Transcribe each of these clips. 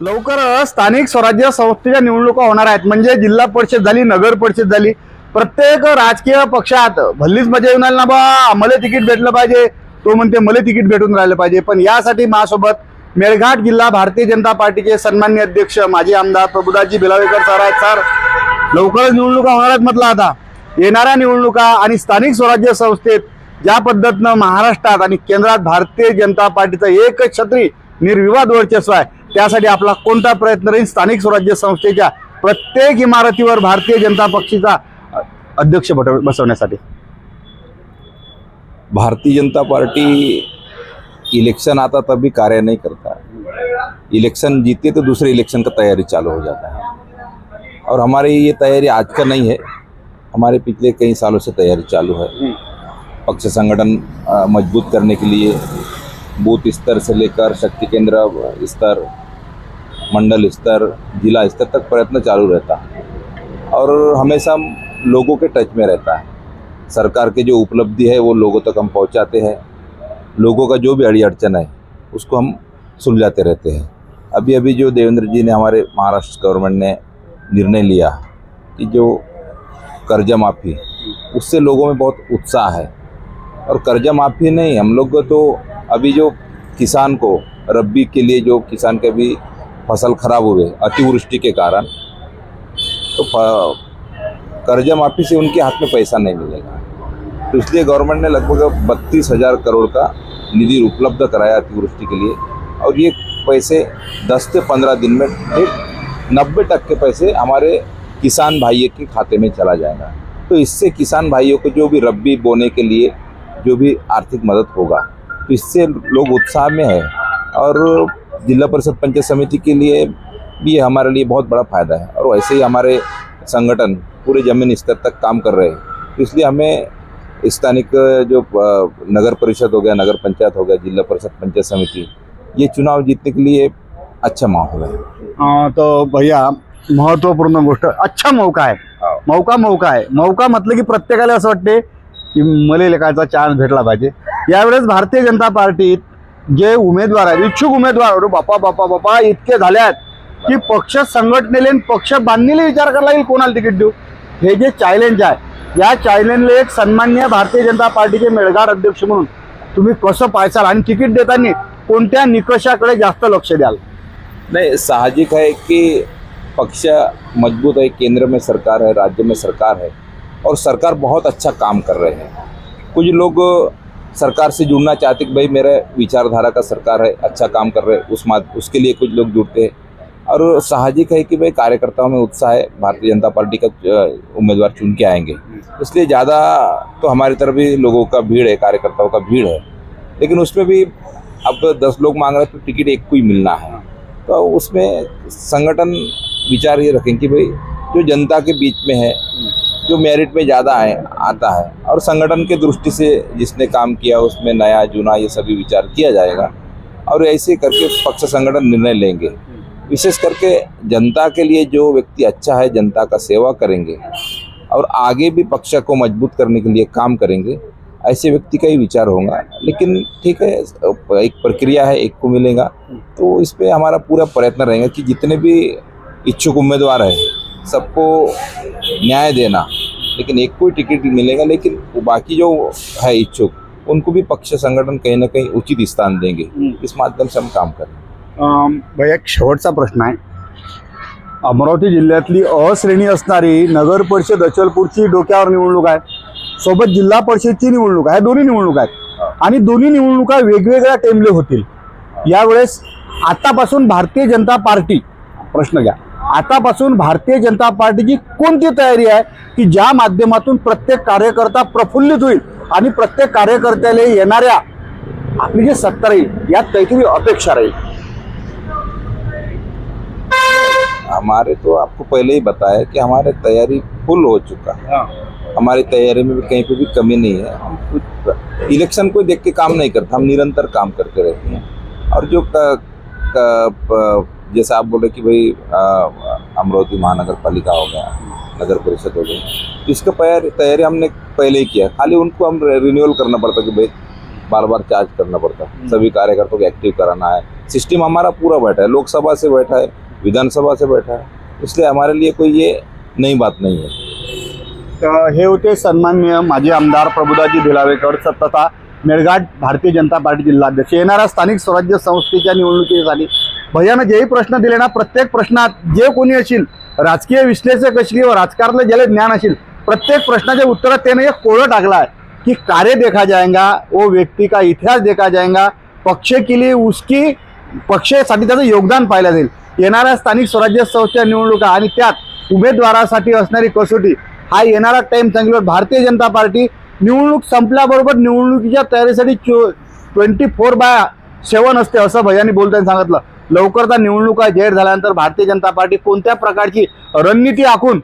लवकरच स्थानिक स्वराज्य संस्थेच्या निवडणुका होणार आहेत. म्हणजे जिल्हा परिषद झाली नगर परिषद झाली. प्रत्येक राजकीय पक्षात भल्लीच मजा येऊन आली ना बा. मला तिकीट भेटलं पाहिजे. तो म्हणते मला तिकीट भेटून राहिलं पाहिजे. पण यासाठी माझ्यासोबत मेळघाट जिल्हा भारतीय जनता पार्टीचे सन्मान्य अध्यक्ष माजी आमदार प्रभुदासजी बिलावेकर सर आहेत. सर लवकरच निवडणुका होणार आहेत म्हटलं आता. येणाऱ्या निवडणुका आणि स्थानिक स्वराज्य संस्थेत ज्या पद्धतीनं महाराष्ट्रात आणि केंद्रात भारतीय जनता पार्टीचं एकच छत्री निर्विवाद वर्चस्व आहे. त्यासाठी आपला कोणता प्रयत्न राहील स्थानिक स्वराज्य संस्थेच्या प्रत्येक इमारतीवर भारतीय जनता पक्षाचा अध्यक्ष बटव- बसवण्यासाठी. भारतीय जनता पार्टी इलेक्शन आता तभी कार्य नहीं करता. इलेक्शन जीते तो दूसरे इलेक्शन का तैयारी चालू हो जाता है. और हमारी ये तैयारी आज का नहीं है. हमारे पिछले कई सालों से तैयारी चालू है. पक्ष संगठन मज़बूत करने के लिए बूथ स्तर से लेकर शक्ति केंद्र स्तर मंडल स्तर, जिला स्तर तक प्रयत्न चालू रहता है। और हमेशा हम लोगों के टच में रहता है। सरकार की जो उपलब्धि है, वो लोगों तक हम पहुंचाते हैं। लोगों का जो भी अड़ी अड़चन है, उसको हम सुलझाते रहते हैं। अभी अभी जो देवेंद्र जी ने हमारे महाराष्ट्र गवर्नमेंट ने निर्णय लिया कि जो कर्जा माफ़ी, उससे लोगों में बहुत उत्साह है। और कर्जा माफ़ी नहीं, हम लोग तो अभी जो किसान को, रब्बी के लिए जो किसान के भी फ़सल खराब हुए, अतिवृष्टि के कारण तो कर्जा माफ़ी से उनके हाथ में पैसा नहीं मिलेगा। तो इसलिए गवर्नमेंट ने लगभग बत्तीस हज़ार करोड़ का निधि उपलब्ध कराया अतिवृष्टि के लिए, और ये पैसे 10 से 15 दिन में नब्बे टक के पैसे हमारे किसान भाइयों के खाते में चला जाएगा। तो इससे किसान भाइयों को जो भी रब्बी, बोने के लिए जो भी आर्थिक मदद होगा तो इससे लोग उत्साह में है, और जिला परिषद पंचायत समिति के लिए भी ये हमारे लिए बहुत बड़ा फायदा है। और वैसे ही हमारे संगठन पूरे जमीन स्तर तक काम कर रहे हैं। तो इसलिए हमें स्थानिक जो नगर परिषद हो गया नगर पंचायत हो गया जिला परिषद पंचायत समिति ये चुनाव जीतने के लिए अच्छा माहौल है। तो भैया महत्त्वपूर्ण गोष्ट अच्छा मौका आहे मौका मौका आहे मौका म्हटलं की प्रत्येकाला असं वाटते की मला लेखाचा चान्स भेटला पाहिजे. यावेळेस भारतीय जनता पार्टीत जे उमेदवार आहेत, इच्छुक उमेदवार अरे बापा बापा बापा, इतके झाले आहेत की पक्ष संघटनेले पक्ष बांधणीला विचार करायला लागेल कोणाला तिकीट देऊ? हे जे चॅलेंज आहे, या चॅलेंजला एक सन्मान्य भारतीय जनता पार्टीचे मेळघाट अध्यक्ष म्हणून तुम्ही कसं पाहायचाल आणि तिकीट देताना कोणत्या निकषाकडे जास्त लक्ष द्याल? नहीं, साहजिक है कि पक्ष मज़बूत है केंद्र में सरकार है राज्य में सरकार है और सरकार बहुत अच्छा काम कर रहे हैं। कुछ लोग सरकार से जुड़ना चाहते कि भाई मेरा विचारधारा का सरकार है अच्छा काम कर रहे हैं, उस माद उसके लिए कुछ लोग जुड़ते हैं। और साहजिक है कि भाई कार्यकर्ताओं में उत्साह है, भारतीय जनता पार्टी का उम्मीदवार चुन के आएँगे। इसलिए ज़्यादा तो हमारी तरफ़ भी लोगों का भीड़ है, कार्यकर्ताओं का भीड़ है। लेकिन उसमें भी अब दस लोग मांग रहे तो टिकट एक को ही मिलना है। तो उसमें संगठन विचार ये रखें कि भाई जो जनता के बीच में है जो मेरिट में ज़्यादा आए, आता है। और संगठन के दृष्टि से जिसने काम किया, उसमें नया, जूना ये सभी विचार किया जाएगा। और ऐसे करके पक्ष संगठन निर्णय लेंगे। विशेष करके जनता के लिए जो व्यक्ति अच्छा है, जनता का सेवा करेंगे। और आगे भी पक्ष को मज़बूत करने के लिए काम करेंगे। ऐसे व्यक्ति का ही विचार होगा। लेकिन ठीक है, एक प्रक्रिया है, एक को मिलेगा। तो इस पर हमारा पूरा प्रयत्न रहेगा कि जितने भी इच्छुक उम्मीदवार हैं सबको न्याय देना। लेकिन एक को ही टिकट मिलेगा लेकिन वो बाकी जो है इच्छुक उनको भी पक्ष संगठन कहीं ना कहीं उचित स्थान देंगे। इस माध्यम से हम काम करें। भैया एक शेवटचा प्रश्न आहे. अमरावती जिल्ह्यातली अ श्रेणी असणारी नगर परिषद अचलपूरची डोक्यावर निवडणूक आहे. सोबत जिल्हा परिषदची निवडणूक आहे. दोन्ही निवडणूक आहेत. आणि दोन्ही निवडणुका वेगवेगळ्या टेमले होतील. यावेळेस आतापासून भारतीय जनता पार्टी प्रश्न घ्या. आतापासून भारतीय जनता पार्टीची कोणती तयारी आहे की ज्या माध्यमातून प्रत्येक कार्यकर्ता प्रफुल्लित होईल आणि प्रत्येक कार्यकर्त्याला येणाऱ्या आपली जी सत्ता राहील यात काहीतरी अपेक्षा राहील? हमारे तो आपको पहले ही बताया कि हमारे तैयारी फुल हो चुका है। हमारी तैयारी में भी कहीं पे भी कमी नहीं है। हम कुछ इलेक्शन को देख के काम नहीं करते हम निरंतर काम करते रहते हैं। और जो क, क, जैसे आप बोले कि भाई अमरावती महानगर पालिका हो गया नगर परिषद हो गई तो इसका तैयारी तैयारी हमने पहले ही किया। खाली उनको हम रिन्यूअल करना पड़ता कि भाई बार बार चार्ज करना पड़ता। सभी कार्यकर्ताओं को एक्टिव कराना है। सिस्टम हमारा पूरा बैठा है लोकसभा से बैठा है विधानसभा से बैठा है। इसलिए हमारे लिए कोई ये नई बात नहीं है। हे होते सन्माननीय माजी आमदार प्रभुदाजी भिलावेकर स- तथा मेळघाट भारतीय जनता पार्टी जिल्हाध्यक्ष येणाऱ्या स्थानिक स्वराज्य संस्थेच्या निवडणुकीसाठी भैयानं जेही प्रश्न दिले ना प्रत्येक प्रश्नात जे कोणी असेल राजकीय विश्लेषक असली व राजकारणातलं ज्याला ज्ञान असेल प्रत्येक प्रश्नाच्या उत्तरात त्याने एक कोळं टाकला आहे की कार्य देखा जाएगा वो व्यक्ती का इतिहास देखा जाएगा पक्ष केली उसकी पक्षासाठी त्याचं योगदान पाहिलं जाईल. येणाऱ्या स्थानिक स्वराज्य संस्था निवडणुका आणि त्यात उमेदवारासाठी असणारी कसोटी हा येणारा टाईम सांगितलं भारतीय जनता पार्टी निवडणूक संपल्याबरोबर निवडणुकीच्या तयारीसाठी चो ट्वेंटी फोर बाय सेवन असते असं भैयानी बोलताना सांगितलं. लवकर तर निवडणुका जाहीर झाल्यानंतर भारतीय जनता पार्टी कोणत्या प्रकारची रणनीती आखून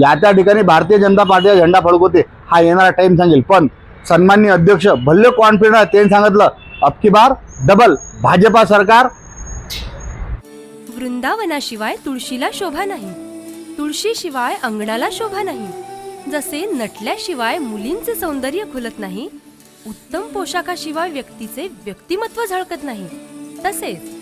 या त्या ठिकाणी भारतीय जनता पार्टीचा झेंडा फडकवते हा येणारा टाइम सांगेल. पण सन्मान्य अध्यक्ष भल्ले कॉन्फिडंट आहे त्यांनी सांगितलं अबकी बार डबल भाजपा सरकार. वृंदावनाशिवाय तुळशीला शोभा नाही तुळशीशिवाय अंगणाला शोभा नाही जसे नटल्याशिवाय मुलींचे सौंदर्य खुलत नाही उत्तम पोशाखाशिवाय व्यक्तीचे व्यक्तिमत्व झळकत नाही तसेच